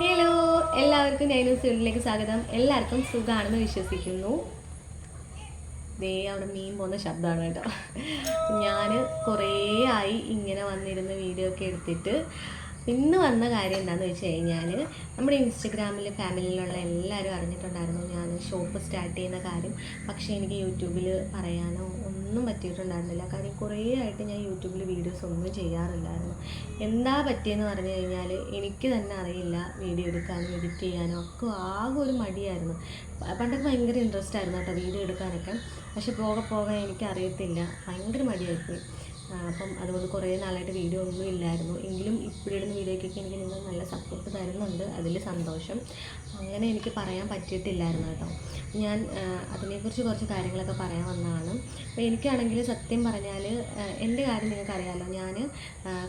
Hello എല്ലാവർക്കും ഞാൻ വീട്ടിലേക്ക് സ്വാഗതം. എല്ലാവർക്കും സുഖമാണെന്ന് വിശ്വസിക്കുന്നു. ദേ അവിടെ മീൻ പോകുന്ന ശബ്ദമാണ് കേട്ടോ. ഞാൻ കുറേ ആയി ഇങ്ങനെ വന്നിരുന്ന് വീഡിയോ ഒക്കെ എടുത്തിട്ട് ഇന്ന് വന്ന കാര്യം എന്താണെന്ന് വെച്ച് കഴിഞ്ഞാൽ നമ്മുടെ ഇൻസ്റ്റഗ്രാമിൽ ഫാമിലിയിലുള്ള എല്ലാവരും അറിഞ്ഞിട്ടുണ്ടായിരുന്നു ഞാൻ ഷോപ്പ് സ്റ്റാർട്ട് ചെയ്യുന്ന കാര്യം. പക്ഷേ എനിക്ക് യൂട്യൂബിൽ പറയാനോ ഒന്നും പറ്റിയിട്ടുണ്ടായിരുന്നില്ല. കാര്യം കുറേ ആയിട്ട് ഞാൻ യൂട്യൂബിൽ വീഡിയോസ് ഒന്നും ചെയ്യാറില്ലായിരുന്നു. എന്താ പറ്റിയെന്ന് പറഞ്ഞു കഴിഞ്ഞാൽ എനിക്ക് തന്നെ അറിയില്ല വീഡിയോ എടുക്കാനും എഡിറ്റ് ചെയ്യാനോ. ഒക്കെ ആകെ ഒരു മടിയായിരുന്നു. പണ്ടൊക്കെ ഭയങ്കര ഇൻട്രസ്റ്റ് ആയിരുന്നു കേട്ടോ വീഡിയോ എടുക്കാനൊക്കെ. പക്ഷെ പോകെ പോകെ എനിക്ക് അറിയത്തില്ല ഭയങ്കര മടിയായിപ്പോയി. അപ്പം അതുകൊണ്ട് കുറേ നാളായിട്ട് വീഡിയോ ഒന്നും ഇല്ലായിരുന്നു. എങ്കിലും ഇപ്പോഴിടുന്ന വീഡിയോയ്ക്കൊക്കെ എനിക്ക് നിങ്ങൾ നല്ല സപ്പോർട്ട് തരുന്നുണ്ട്. അതിൽ സന്തോഷം. അങ്ങനെ എനിക്ക് പറയാൻ പറ്റിയിട്ടില്ലായിരുന്നു കേട്ടോ. ഞാൻ അതിനെക്കുറിച്ച് കുറച്ച് കാര്യങ്ങളൊക്കെ പറയാൻ വന്നതാണ്. അപ്പോൾ എനിക്കാണെങ്കിൽ സത്യം പറഞ്ഞാൽ എന്റെ കാര്യം നിങ്ങൾക്കറിയാമല്ലോ ഞാൻ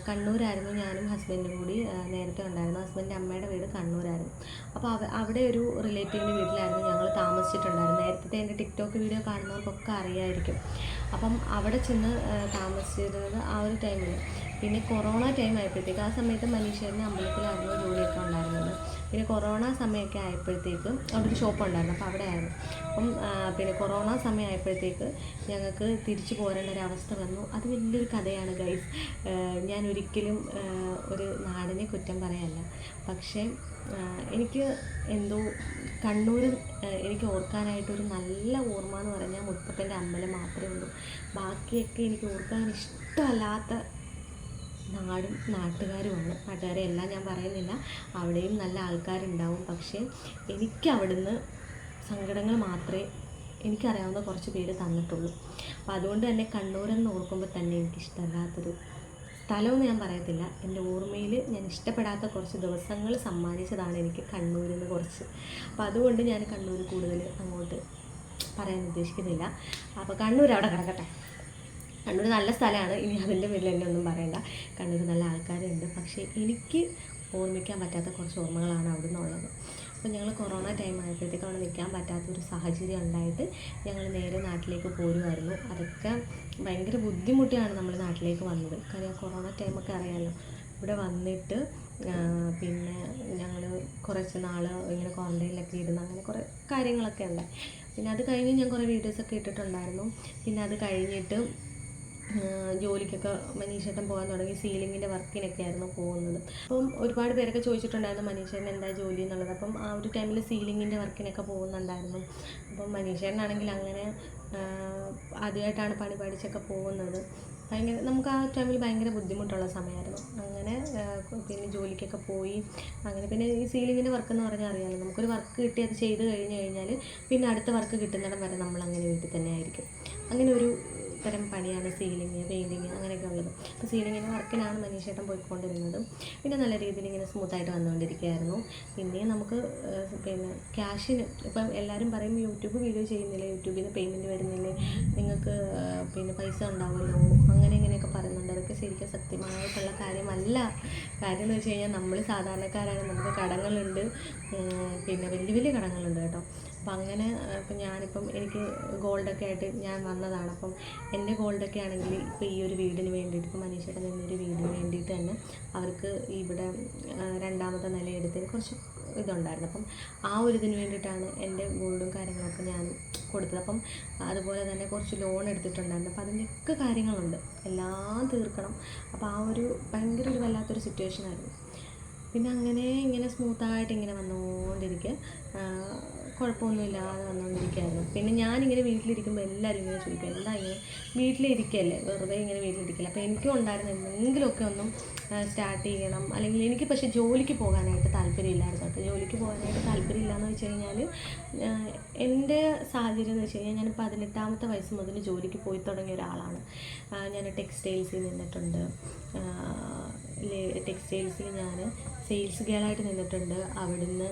കണ്ണൂരായിരുന്നു. ഞാനും ഹസ്ബൻഡും കൂടി നേരത്തെ ഉണ്ടായിരുന്നു. ഹസ്ബൻഡിന്റെ അമ്മയുടെ വീട് കണ്ണൂരായിരുന്നു. അപ്പോൾ അവ അവിടെ ഒരു റിലേറ്റീവിന്റെ വീട്ടിലായിരുന്നു ഞങ്ങൾ താമസിച്ചിട്ടുണ്ടായിരുന്നു നേരത്തെ എന്റെ ടിക്ടോക്ക് വീഡിയോ കാണുന്നവർക്കൊക്കെ അറിയായിരിക്കും. അപ്പം അവിടെ ചെന്ന് ആ, താമസിച്ചിരുന്നത് ആ ഒരു ടൈമിൽ പിന്നെ കൊറോണ ടൈം ആയപ്പോഴത്തേക്ക് ആ സമയത്ത് മനീഷേറിന് അമ്പലത്തിലായിരുന്നു ജോലിയൊക്കെ ഉണ്ടായിരുന്നത്. പിന്നെ കൊറോണ സമയമൊക്കെ ആയപ്പോഴത്തേക്ക് അവിടെ ഒരു ഷോപ്പ് ഉണ്ടായിരുന്നു. അപ്പോൾ അവിടെ ആയിരുന്നു അപ്പം പിന്നെ കൊറോണ സമയം ആയപ്പോഴത്തേക്ക് ഞങ്ങൾക്ക് തിരിച്ചു പോരേണ്ട ഒരു അവസ്ഥ വന്നു. അത് വലിയൊരു കഥയാണ് ഗൈസ് ഞാൻ ഒരിക്കലും ഒരു നാടിനെ കുറ്റം പറയല്ല. പക്ഷേ എനിക്ക് എന്തോ കണ്ണൂർ എനിക്ക് ഓർക്കാനായിട്ടൊരു നല്ല ഓർമ്മ എന്ന് പറഞ്ഞാൽ മുത്തപ്പന്റെ അമ്പലം മാത്രമേ ഉള്ളൂ. ബാക്കിയൊക്കെ എനിക്ക് ഓർക്കാൻ ഇഷ്ടമല്ലാത്ത നാടും നാട്ടുകാരുമാണ് നാട്ടുകാരെ എല്ലാം ഞാൻ പറയുന്നില്ല. അവിടെയും നല്ല ആൾക്കാരുണ്ടാവും. പക്ഷേ എനിക്ക് അവിടുന്ന് സങ്കടങ്ങൾ മാത്രമേ എനിക്കറിയാവുന്ന കുറച്ച് പേര് തന്നിട്ടുള്ളൂ. അപ്പോൾ അതുകൊണ്ട് തന്നെ കണ്ണൂരെന്ന് ഓർക്കുമ്പോൾ തന്നെ എനിക്കിഷ്ടമല്ലാത്തൊരു സ്ഥലമെന്ന് ഞാൻ പറയത്തില്ല. എന്റെ ഓർമ്മയിൽ ഞാൻ ഇഷ്ടപ്പെടാത്ത കുറച്ച് ദിവസങ്ങൾ സമ്മാനിച്ചതാണ് എനിക്ക് കണ്ണൂരിൽ നിന്ന് കുറച്ച്. അപ്പോൾ അതുകൊണ്ട് ഞാൻ കണ്ണൂർ കൂടുതൽ അങ്ങോട്ട് പറയാൻ ഉദ്ദേശിക്കുന്നില്ല. അപ്പോൾ കണ്ണൂർ അവിടെ കിടക്കട്ടെ. കണ്ണൂർ നല്ല സ്ഥലമാണ്. ഇനി അതിന്റെ പേരിൽ എന്നെ ഒന്നും പറയണ്ട. കണ്ണൂർ നല്ല ആൾക്കാരുണ്ട്. പക്ഷേ എനിക്ക് ഓർമ്മിക്കാൻ പറ്റാത്ത കുറച്ച് ഓർമ്മകളാണ് അവിടെ നിന്നുള്ളത് അപ്പോൾ ഞങ്ങൾ കൊറോണ ടൈം ആയപ്പോഴത്തേക്ക് അവിടെ നിൽക്കാൻ പറ്റാത്തൊരു സാഹചര്യം ഉണ്ടായിട്ട് ഞങ്ങൾ നേരെ നാട്ടിലേക്ക് പോരുമായിരുന്നു അതൊക്കെ ഭയങ്കര ബുദ്ധിമുട്ടിയാണ് നമ്മൾ നാട്ടിലേക്ക് വന്നത്. കാര്യം കൊറോണ ടൈമൊക്കെ അറിയാമല്ലോ ഇവിടെ വന്നിട്ട് പിന്നെ ഞങ്ങൾ കുറച്ച് നാൾ ഇങ്ങനെ ക്വാറന്റൈനിലൊക്കെ ഇരുന്ന് അങ്ങനെ കുറേ കാര്യങ്ങളൊക്കെ ഉണ്ടായി. പിന്നെ അത് കഴിഞ്ഞ് ഞാൻ കുറേ വീഡിയോസൊക്കെ ഇട്ടിട്ടുണ്ടായിരുന്നു. പിന്നെ അത് കഴിഞ്ഞിട്ട് ജോലിക്കൊക്കെ മനീഷേട്ടൻ പോകാൻ തുടങ്ങി സീലിങ്ങിന്റെ വർക്കിനൊക്കെ ആയിരുന്നു പോകുന്നത്. അപ്പം ഒരുപാട് പേരൊക്കെ ചോദിച്ചിട്ടുണ്ടായിരുന്നു മനീഷേട്ടൻ എന്താ ജോലി എന്നുള്ളത്. അപ്പം ആ ഒരു ടൈമിൽ സീലിങ്ങിന്റെ വർക്കിനൊക്കെ പോകുന്നുണ്ടായിരുന്നു. അപ്പം മനീഷേട്ടനാണെങ്കിൽ അങ്ങനെ ആദ്യമായിട്ടാണ് പണി പഠിച്ചൊക്കെ പോകുന്നത്. ഭയങ്കര നമുക്ക് ആ ടൈമിൽ ഭയങ്കര ബുദ്ധിമുട്ടുള്ള സമയമായിരുന്നു. അങ്ങനെ പിന്നെ ജോലിക്കൊക്കെ പോയി. അങ്ങനെ പിന്നെ ഈ സീലിങ്ങിന്റെ വർക്ക് എന്ന് പറഞ്ഞാൽ അറിയാമല്ലോ നമുക്കൊരു വർക്ക് കിട്ടി അത് ചെയ്ത് കഴിഞ്ഞ് കഴിഞ്ഞാൽ പിന്നെ അടുത്ത വർക്ക് കിട്ടുന്നിടം വരെ നമ്മൾ അങ്ങനെ വീട്ടിൽ തന്നെ ആയിരിക്കും അങ്ങനെ ഒരു തരം പണിയാണ് സീലിങ് പെയിന്റിങ് അങ്ങനെയൊക്കെ ഉള്ളത്. അപ്പോൾ സീലിങ്ങിന്റെ വർക്കിനാണ് മനീഷേട്ടൻ പോയിക്കൊണ്ടിരുന്നത്. പിന്നെ നല്ല രീതിയിൽ ഇങ്ങനെ സ്മൂത്തായിട്ട് വന്നുകൊണ്ടിരിക്കുകയായിരുന്നു. പിന്നെ നമുക്ക് പിന്നെ ക്യാഷിന് ഇപ്പം എല്ലാവരും പറയും യൂട്യൂബ് വീഡിയോ ചെയ്യുന്നില്ല? യൂട്യൂബിൽ നിന്ന് പേയ്മെന്റ് വരുന്നില്ലേ? നിങ്ങൾക്ക് പിന്നെ പൈസ ഉണ്ടാവുമല്ലോ? അങ്ങനെ ഇങ്ങനെയൊക്കെ പറയുന്നുണ്ട്. അതൊക്കെ ശരിക്കും സത്യമായിട്ടുള്ള കാര്യമല്ല. കാര്യം എന്ന് വെച്ച് കഴിഞ്ഞാൽ നമ്മൾ സാധാരണക്കാരാണ്. നമുക്ക് കടങ്ങളുണ്ട്. പിന്നെ വലിയ വലിയ കടങ്ങളുണ്ട് കേട്ടോ. അപ്പം അങ്ങനെ ഇപ്പം ഞാനിപ്പം എനിക്ക് ഗോൾഡൊക്കെ ആയിട്ട് ഞാൻ വന്നതാണ്. അപ്പം എന്റെ ഗോൾഡൊക്കെ ആണെങ്കിൽ ഇപ്പോൾ ഈ ഒരു വീടിന് വേണ്ടിയിട്ട് ഇപ്പോൾ മനീഷയുടെ നിന്നൊരു വീടിന് വേണ്ടിയിട്ട് തന്നെ അവർക്ക് ഇവിടെ രണ്ടാമത്തെ നില എടുത്തതിന് കുറച്ച് ഇതുണ്ടായിരുന്നു. അപ്പം ആ ഒരു ഇതിന് വേണ്ടിയിട്ടാണ് എന്റെ ഗോൾഡും കാര്യങ്ങളൊക്കെ ഞാൻ കൊടുത്തത്. അപ്പം അതുപോലെ തന്നെ കുറച്ച് ലോൺ എടുത്തിട്ടുണ്ടായിരുന്നു. അപ്പം അതിന്റെയൊക്കെ കാര്യങ്ങളുണ്ട്. എല്ലാം തീർക്കണം. അപ്പോൾ ആ ഒരു ഭയങ്കര ഒരു വല്ലാത്തൊരു സിറ്റുവേഷൻ ആയിരുന്നു. പിന്നെ അങ്ങനെ ഇങ്ങനെ സ്മൂത്തായിട്ട് ഇങ്ങനെ വന്നുകൊണ്ടിരിക്കുക. കുഴപ്പമൊന്നുമില്ലാതെ വന്നുകൊണ്ടിരിക്കുകയായിരുന്നു പിന്നെ ഞാനിങ്ങനെ വീട്ടിലിരിക്കുമ്പോൾ എല്ലാവരും ഇങ്ങനെ ചോദിക്കും എന്താ ഇങ്ങനെ വീട്ടിലിരിക്കല്ലേ? വെറുതെ ഇങ്ങനെ വീട്ടിലിരിക്കില്ല? അപ്പോൾ എനിക്കും ഉണ്ടായിരുന്നു എന്തെങ്കിലുമൊക്കെ ഒന്നും സ്റ്റാർട്ട് ചെയ്യണം. അല്ലെങ്കിൽ എനിക്ക് പക്ഷേ ജോലിക്ക് പോകാനായിട്ട് താല്പര്യമില്ലായിരുന്നു. അപ്പോൾ ജോലിക്ക് പോകാനായിട്ട് താല്പര്യമില്ലയെന്ന് വെച്ച് കഴിഞ്ഞാൽ എന്റെ സാഹചര്യം എന്ന് വെച്ച് കഴിഞ്ഞാൽ ഞാൻ പതിനെട്ടാമത്തെ വയസ്സ് മുതൽ ജോലിക്ക് പോയി തുടങ്ങിയ ഒരാളാണ്. ഞാൻ ടെക്സ്റ്റൈൽസിൽ നിന്നിട്ടുണ്ട്. ടെക്സ്റ്റൈൽസിൽ ഞാൻ സെയിൽസ് ഗേളായിട്ട് നിന്നിട്ടുണ്ട്. അവിടുന്ന്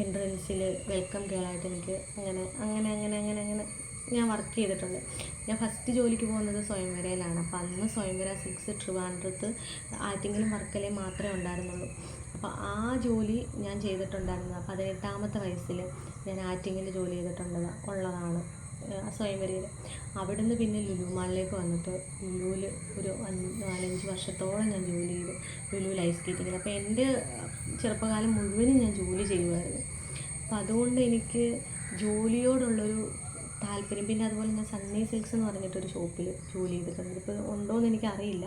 എൻട്രൻസിൽ വെൽക്കം ഗേളായിട്ട് എനിക്ക് അങ്ങനെ അങ്ങനെ അങ്ങനെ അങ്ങനെ അങ്ങനെ ഞാൻ വർക്ക് ചെയ്തിട്ടുണ്ട്. ഞാൻ ഫസ്റ്റ് ജോലിക്ക് പോകുന്നത് സ്വയംവരയിലാണ്. അപ്പോൾ അന്ന് സ്വയംവര സിക്സ് ട്രിവാൻഡ്രത്ത് ആറ്റിങ്ങിലും വർക്കലേ മാത്രമേ ഉണ്ടായിരുന്നുള്ളൂ. അപ്പോൾ ആ ജോലി ഞാൻ ചെയ്തിട്ടുണ്ടായിരുന്നത് പതിനെട്ടാമത്തെ വയസ്സിൽ ഞാൻ ആറ്റിങ്ങിൽ ജോലി ചെയ്തിട്ടുള്ളത് ഉള്ളതാണ്. സ്വയംവരയിൽ. അവിടുന്ന് പിന്നെ ലുലു മാളിലേക്ക് വന്നിട്ട് ലുലുവിൽ ഒരു നാലഞ്ച് വർഷത്തോളം ഞാൻ ജോലി ചെയ്തു. ലുലുവിൽ ഐസ് സ്കേറ്റിങ്ങിൽ. അപ്പോൾ എന്റെ ചെറുപ്പകാലം മുഴുവനും ഞാൻ ജോലി ചെയ്യുമായിരുന്നു. അപ്പോൾ അതുകൊണ്ട് എനിക്ക് ജോലിയോടുള്ളൊരു താല്പര്യം. പിന്നെ അതുപോലെ ഞാൻ സണ്ണി സിൽക്സ് എന്ന് പറഞ്ഞിട്ടൊരു ഷോപ്പിൽ ജോലി ചെയ്തിട്ടുണ്ട്. ഇപ്പോൾ ഉണ്ടോയെന്ന് എനിക്കറിയില്ല.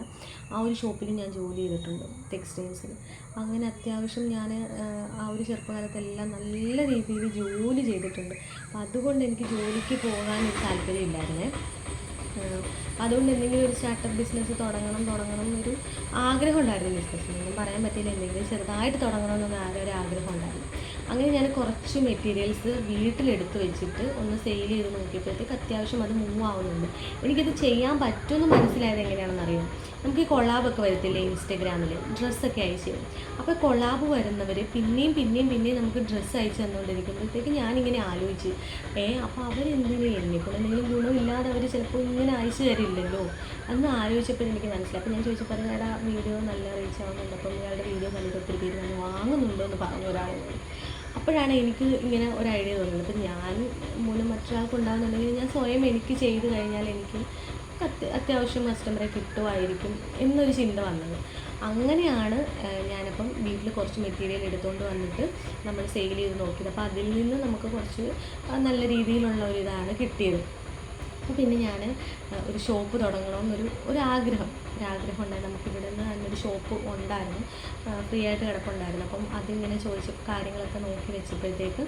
ആ ഒരു ഷോപ്പിൽ ഞാൻ ജോലി ചെയ്തിട്ടുണ്ട് ടെക്സ്റ്റൈൽസിൽ അങ്ങനെ അത്യാവശ്യം ഞാൻ ആ ഒരു ചെറുപ്പകാലത്തെല്ലാം നല്ല രീതിയിൽ ജോലി ചെയ്തിട്ടുണ്ട്. അപ്പം അതുകൊണ്ട് എനിക്ക് ജോലിക്ക് പോകാൻ ഒരു താല്പര്യമില്ലായിരുന്നേ അതുകൊണ്ട് എന്തെങ്കിലും ഒരു സ്റ്റാർട്ടപ്പ് ബിസിനസ് തുടങ്ങണം തുടങ്ങണം എന്നൊരു ആഗ്രഹം ഉണ്ടായിരുന്നു ബിസിനസ് ഒന്നും പറയാൻ പറ്റിയില്ല. എന്തെങ്കിലും ചെറുതായിട്ട് തുടങ്ങണം എന്നൊന്നും ആരും ഒരു ആഗ്രഹം ഉണ്ടായിരുന്നു അങ്ങനെ ഞാൻ കുറച്ച് മെറ്റീരിയൽസ് വീട്ടിലെടുത്ത് വെച്ചിട്ട് ഒന്ന് സെയിൽ ചെയ്ത് നോക്കിയപ്പോഴത്തേക്ക് അത്യാവശ്യം അത് മൂവ് ആവുന്നുണ്ട്. എനിക്കത് ചെയ്യാൻ പറ്റുമെന്ന് മനസ്സിലായത് എങ്ങനെയാണെന്ന് അറിയാം നമുക്ക് ഈ കൊളാബൊക്കെ വരത്തില്ലേ ഇൻസ്റ്റഗ്രാമിൽ ഡ്രസ്സൊക്കെ അയച്ച്. തരും അപ്പോൾ കൊളാബ് വരുന്നവർ പിന്നെയും പിന്നെയും പിന്നെയും നമുക്ക് ഡ്രസ്സ് അയച്ചു തന്നുകൊണ്ടിരിക്കുമ്പോഴത്തേക്ക് ഞാനിങ്ങനെ ആലോചിച്ച് ഏ അപ്പോൾ അവരെന്തിനും? എന്നെക്കൊണ്ട് എന്തെങ്കിലും ഗുണമില്ലാതെ അവർ ചിലപ്പോൾ ഇങ്ങനെ അയച്ചു തരില്ലല്ലോ? അന്ന് ആലോചിച്ചപ്പോൾ എനിക്ക് മനസ്സിലായി. അപ്പോൾ ഞാൻ ചോദിച്ചപ്പോൾ എടാ വീഡിയോ നല്ല റീച്ച് ആവുന്നുണ്ട്. അപ്പം ഇയാളുടെ വീഡിയോ കണ്ടിട്ട് ഒത്തിരി പേര് വാങ്ങുന്നുണ്ടോ എന്ന് പറഞ്ഞു ഒരാളോട് അപ്പോഴാണ് എനിക്ക് ഇങ്ങനെ ഒരു ഐഡിയ തോന്നുന്നത്. അപ്പം ഞാൻ മൂലം മറ്റൊരാൾക്ക് ഉണ്ടാകുന്നുണ്ടെങ്കിൽ ഞാൻ സ്വയം എനിക്ക് ചെയ്ത് കഴിഞ്ഞാൽ എനിക്ക് അത്യ- അത്യാവശ്യം കസ്റ്റമറെ കിട്ടുമായിരിക്കും എന്നൊരു ചിന്ത വന്നത്. അങ്ങനെയാണ് ഞാനിപ്പം വീട്ടിൽ കുറച്ച് മെറ്റീരിയൽ എടുത്തുകൊണ്ട് വന്നിട്ട് നമ്മൾ സെയിൽ ചെയ്ത് നോക്കിയത്. അപ്പോൾ അതിൽ നിന്ന് നമുക്ക് കുറച്ച് നല്ല രീതിയിലുള്ള ഒരു ഇതാണ് കിട്ടിയത്. അപ്പോൾ പിന്നെ ഞാൻ ഒരു ഷോപ്പ് തുടങ്ങണമെന്നൊരു ഒരു ആഗ്രഹം ആഗ്രഹം ഉണ്ടായിരുന്നു നമുക്ക് ഇവിടെ നിന്ന് ഒരു ഷോപ്പ് ഉണ്ടായിരുന്നു. ഫ്രീ ആയിട്ട് കിടപ്പുണ്ടായിരുന്നു. അപ്പം അതിങ്ങനെ ചോദിച്ച കാര്യങ്ങളൊക്കെ നോക്കി വെച്ചപ്പോഴത്തേക്ക്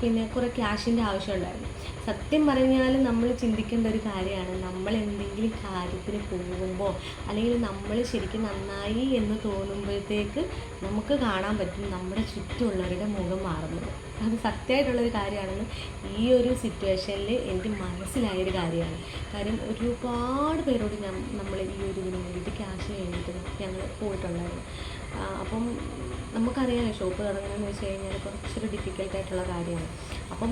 പിന്നെ കുറേ ക്യാഷിന്റെ ആവശ്യമുണ്ടായിരുന്നു. സത്യം പറഞ്ഞാൽ നമ്മൾ ചിന്തിക്കേണ്ട ഒരു കാര്യമാണ് നമ്മൾ എന്തെങ്കിലും കാര്യത്തിന് പോകുമ്പോൾ അല്ലെങ്കിൽ നമ്മൾ ശരിക്കും നന്നായി എന്ന് തോന്നുമ്പോഴത്തേക്ക് നമുക്ക് കാണാൻ പറ്റും നമ്മുടെ ചുറ്റുമുള്ളവരുടെ മുഖം മാറുന്നത്. അത് സത്യമായിട്ടുള്ളൊരു കാര്യമാണെന്ന് ഈ ഒരു സിറ്റുവേഷനിൽ എനിക്ക് മനസ്സിലായൊരു കാര്യമാണ്. കാര്യം ഒരുപാട് പേരോട് ഞാൻ നമ്മൾ ഈ ഒരു ഇതിന് വേണ്ടിയിട്ട് ക്യാഷ് വേണ്ടിയിട്ട് ഞങ്ങൾ പോയിട്ടുണ്ടായിരുന്നു. അപ്പം നമുക്കറിയാം ഷോപ്പ് തുടങ്ങണമെന്ന് വെച്ച് കഴിഞ്ഞാൽ കുറച്ചൊരു ഡിഫിക്കൽട്ട് ആയിട്ടുള്ള കാര്യമാണ്. അപ്പം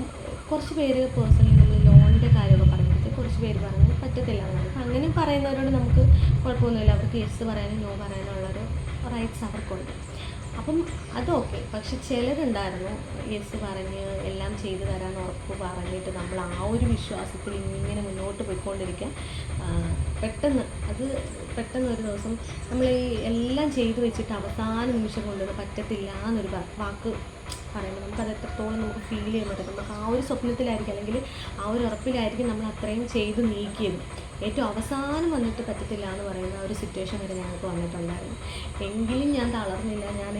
കുറച്ച് പേര് പേഴ്സണലി നമ്മൾ ലോണിന്റെ കാര്യമൊക്കെ പറഞ്ഞിട്ട് കുറച്ച് പേര് പറഞ്ഞു പറ്റത്തില്ല. അപ്പം അങ്ങനെ പറയുന്നവരോട് നമുക്ക് കുഴപ്പമൊന്നുമില്ല. അവർക്ക് യെസ് പറയാനും നോ പറയാനുള്ളൊരു റൈറ്റ്സ് അവർക്കുണ്ട്. അപ്പം അതൊക്കെ പക്ഷെ ചിലരുണ്ടായിരുന്നു യെസ് പറഞ്ഞ് എല്ലാം ചെയ്തു തരാൻ ഉറപ്പ് പറഞ്ഞിട്ട് നമ്മൾ ആ ഒരു വിശ്വാസത്തിൽ ഇങ്ങനെ മുന്നോട്ട് പോയിക്കൊണ്ടിരിക്കാൻ പെട്ടെന്ന് അത് പെട്ടെന്ന് ഒരു ദിവസം നമ്മൾ ഈ എല്ലാം ചെയ്തു വെച്ചിട്ട് അവസാന നിമിഷം കൊണ്ടുവന്ന് പറ്റത്തില്ല എന്നൊരു വാക്ക് പറയുമ്പോൾ നമുക്കത് എത്രത്തോളം നമുക്ക് ഫീൽ ചെയ്യാൻ പറ്റും. നമുക്ക് ആ ഒരു സ്വപ്നത്തിലായിരിക്കും അല്ലെങ്കിൽ ആ ഒരു ഉറപ്പിലായിരിക്കും നമ്മൾ അത്രയും ചെയ്ത് നീക്കിയത്. ഏറ്റവും അവസാനം വന്നിട്ട് പറ്റത്തില്ല എന്ന് പറയുന്ന ഒരു സിറ്റുവേഷൻ വരെ ഞങ്ങൾക്ക് വന്നിട്ടുണ്ടായിരുന്നു. എങ്കിലും ഞാൻ തളർന്നില്ല. ഞാൻ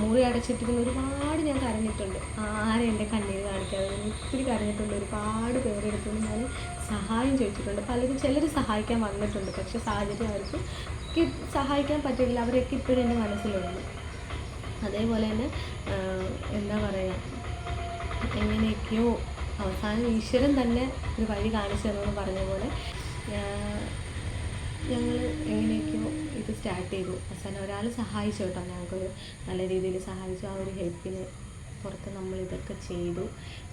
മുറി അടച്ചിട്ടിരുന്ന ഒരുപാട് ഞാൻ കരഞ്ഞിട്ടുണ്ട്. ആരും എന്റെ കണ്ണീര് കാണിക്കാതെ ഒത്തിരി കരഞ്ഞിട്ടുണ്ട്. ഒരുപാട് പേരെടുത്തുകൊണ്ട് ഞാൻ സഹായം ചോദിച്ചിട്ടുണ്ട്. പലരും ചിലർ സഹായിക്കാൻ വന്നിട്ടുണ്ട്. പക്ഷേ സാഹചര്യം അവർക്ക് ക്ക് സഹായിക്കാൻ പറ്റില്ല അവരൊക്കെ ഇപ്പോഴും എന്റെ മനസ്സിലുണ്ട്. അതേപോലെ തന്നെ എന്താ പറയുക എങ്ങനെയൊക്കെയോ അവസാനം ഈശ്വരൻ തന്നെ ഒരു വഴി കാണിച്ചു തന്നെന്ന് പറഞ്ഞ പോലെ ഞങ്ങൾ എങ്ങനെയൊക്കെയോ ഇത് സ്റ്റാർട്ട് ചെയ്തു. അവസാനം ഒരാൾ സഹായിച്ചു കേട്ടോ. ഞങ്ങൾക്കൊരു നല്ല രീതിയിൽ സഹായിച്ചു. ആ ഒരു ഹെൽപ്പിന് പുറത്ത് നമ്മൾ ഇതൊക്കെ ചെയ്തു.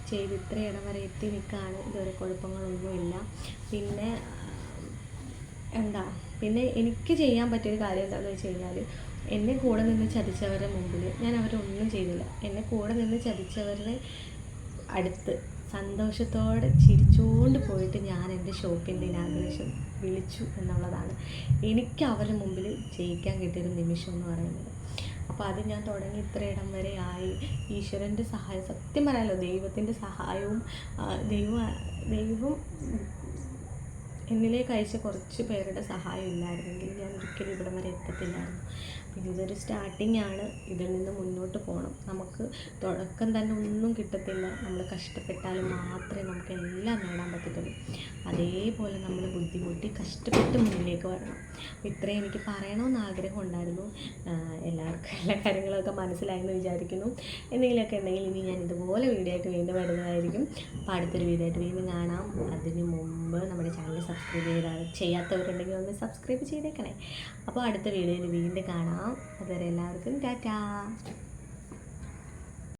ചെയ്ത് ഇത്ര ഇടം വരെ എത്തി നിൽക്കുകയാണ്. ഇതുവരെ കുഴപ്പങ്ങളൊന്നുമില്ല. പിന്നെ എന്താ പിന്നെ എനിക്ക് ചെയ്യാൻ പറ്റിയൊരു കാര്യം എന്താണെന്ന് വെച്ച് കഴിഞ്ഞാൽ എന്നെ കൂടെ നിന്ന് ചതിച്ചവരുടെ മുമ്പിൽ ഞാൻ അവരൊന്നും ചെയ്തില്ല. എന്നെ കൂടെ നിന്ന് ചതിച്ചവരുടെ അടുത്ത് സന്തോഷത്തോടെ ചിരിച്ചുകൊണ്ട് പോയിട്ട് ഞാൻ എന്റെ ഷോപ്പിന്റെ ഇനാഗ്രേഷൻ വിളിച്ചു എന്നുള്ളതാണ്. എനിക്ക് അവരുടെ മുമ്പിൽ ജയിക്കാൻ കിട്ടിയൊരു നിമിഷം എന്ന് പറയുന്നത്. അപ്പോൾ അത് ഞാൻ തുടങ്ങി ഇത്രയിടം വരെ ആയി. ഈശ്വരന്റെ സഹായം സത്യം പറയാമല്ലോ ദൈവത്തിന്റെ സഹായവും ദൈവം ദൈവം എന്നിലേക്ക് അയച്ച കുറച്ച് പേരുടെ സഹായം ഇല്ലായിരുന്നെങ്കിൽ ഞാൻ ഒരിക്കലും ഇവിടം വരെ എത്തത്തില്ലായിരുന്നു. ഇതൊരു സ്റ്റാർട്ടിംഗ് ആണ്. ഇതിൽ നിന്ന് മുന്നോട്ട് പോകണം നമുക്ക് തുടക്കം തന്നെ ഒന്നും കിട്ടത്തില്ല. നമ്മൾ കഷ്ടപ്പെട്ടാൽ മാത്രമേ നമുക്ക് എല്ലാം നേടാൻ പറ്റത്തുള്ളൂ. അതേപോലെ നമ്മൾ ബുദ്ധിമുട്ടി കഷ്ടപ്പെട്ട് മുന്നിലേക്ക് വരണം. ഇത്രയും എനിക്ക് പറയണമെന്ന് ആഗ്രഹം ഉണ്ടായിരുന്നു. എല്ലാവർക്കും എല്ലാ കാര്യങ്ങളൊക്കെ മനസ്സിലായെന്ന് വിചാരിക്കുന്നു. എന്തെങ്കിലുമൊക്കെ ഉണ്ടെങ്കിൽ ഇനി ഞാൻ ഇതുപോലെ വീഡിയോ ആയിട്ട് വീണ്ടും വരുന്നതായിരിക്കും. അപ്പോൾ അടുത്തൊരു വീഡിയോ ആയിട്ട് വീണ്ടും കാണാം. അതിന് മുമ്പ് നമ്മുടെ ചാനൽ സബ്സ്ക്രൈബ് ചെയ്ത ചെയ്യാത്തവരുണ്ടെങ്കിൽ ഒന്ന് സബ്സ്ക്രൈബ് ചെയ്തേക്കണേ. അപ്പോൾ അടുത്ത വീഡിയോയിൽ വീണ്ടും കാണാം. അതുവരെ എല്ലാവർക്കും ടാറ്റാ.